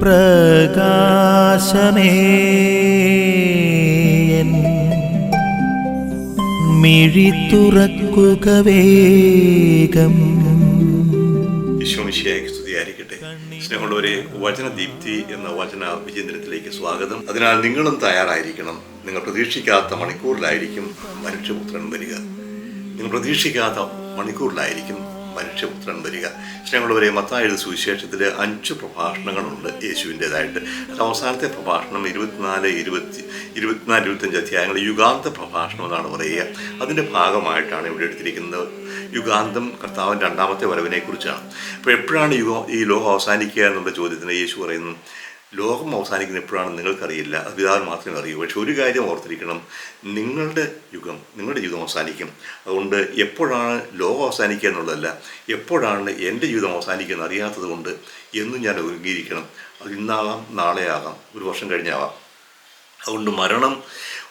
പ്രകാശമേ. മിഴി തുറക്കുക വേഗം. സ്നേഹമുള്ളവരെ വചനദീപ്തി എന്ന വചന വിചിന്തനത്തിലേക്ക് സ്വാഗതം. അതിനാൽ നിങ്ങളും തയ്യാറായിരിക്കണം. നിങ്ങൾ പ്രതീക്ഷിക്കാത്ത മണിക്കൂറിലായിരിക്കും മനുഷ്യപുത്രൻ വരിക. നിങ്ങൾ പ്രതീക്ഷിക്കാത്ത മണിക്കൂറിലായിരിക്കും മനുഷ്യപുത്രൻ വരിക. സ്നേഹമുള്ളവരെ മത്തായ എഴുതിയ സുവിശേഷത്തിൽ അഞ്ച് പ്രഭാഷണങ്ങളുണ്ട് യേശുവിന്റെതായിട്ട്. അത് അവസാനത്തെ പ്രഭാഷണം ഇരുപത്തിനാല് ഇരുപത്തി ഇരുപത്തിനാല് ഇരുപത്തഞ്ച് അധ്യായങ്ങൾ യുഗാന്ത പ്രഭാഷണം എന്നാണ് പറയുക. അതിന്റെ ഭാഗമായിട്ടാണ് ഇവിടെ എടുത്തിരിക്കുന്നത്. യുഗാന്തം കർത്താവിന്റെ രണ്ടാമത്തെ വരവിനെക്കുറിച്ചാണ്. അപ്പോൾ എപ്പോഴാണ് യുഗ ഈ ലോകം അവസാനിക്കുക എന്നുള്ള ചോദ്യത്തിന് യേശു പറയുന്നു ലോകം അവസാനിക്കുന്ന എപ്പോഴാണെന്ന് നിങ്ങൾക്കറിയില്ല അത് പിതാവിന് മാത്രമേ അറിയൂ. പക്ഷെ ഒരു കാര്യം ഓർത്തിരിക്കണം നിങ്ങളുടെ യുഗം നിങ്ങളുടെ ജീവിതം അവസാനിക്കും. അതുകൊണ്ട് എപ്പോഴാണ് ലോകം അവസാനിക്കുക എന്നുള്ളതല്ല എപ്പോഴാണ് എന്റെ ജീവിതം അവസാനിക്കുക എന്ന് അറിയാത്തത് കൊണ്ട് എന്നും ഞാൻ ഒരുങ്ങിയിരിക്കണം. അത് ഇന്നാകാം നാളെ ആകാം ഒരു വർഷം കഴിഞ്ഞാവാം. അതുകൊണ്ട് മരണം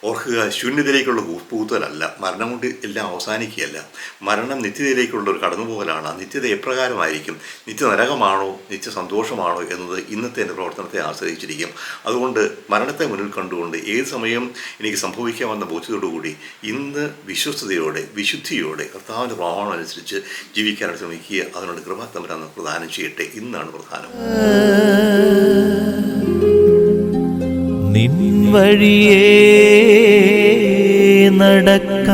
ഓർക്കുക ശൂന്യതയിലേക്കുള്ള പൂത്തലല്ല. മരണം കൊണ്ട് എല്ലാം അവസാനിക്കുകയല്ല. മരണം നിത്യതയിലേക്കുള്ള ഒരു കടന്നുപോകലാണ്. ആ നിത്യത എപ്രകാരമായിരിക്കും? നിത്യ നരകമാണോ നിത്യ സന്തോഷമാണോ എന്നത് ഇന്നത്തെ എന്റെ പ്രവർത്തനത്തെ ആശ്രയിച്ചിരിക്കും. അതുകൊണ്ട് മരണത്തെ മുന്നിൽ കണ്ടുകൊണ്ട് ഏത് സമയം എനിക്ക് സംഭവിക്കാമെന്ന ബോധ്യത്തോടുകൂടി ഇന്ന് വിശ്വസ്തയോടെ വിശുദ്ധിയോടെ കർത്താവിന്റെ പ്രമാണം അനുസരിച്ച് ജീവിക്കാനായിട്ട് ശ്രമിക്കുക. അതിനോട് കൃപ തമ്പരാന്ന് പ്രദാനം ചെയ്യട്ടെ. ഇന്നാണ് പ്രധാനം. വഴിയേ നടക്ക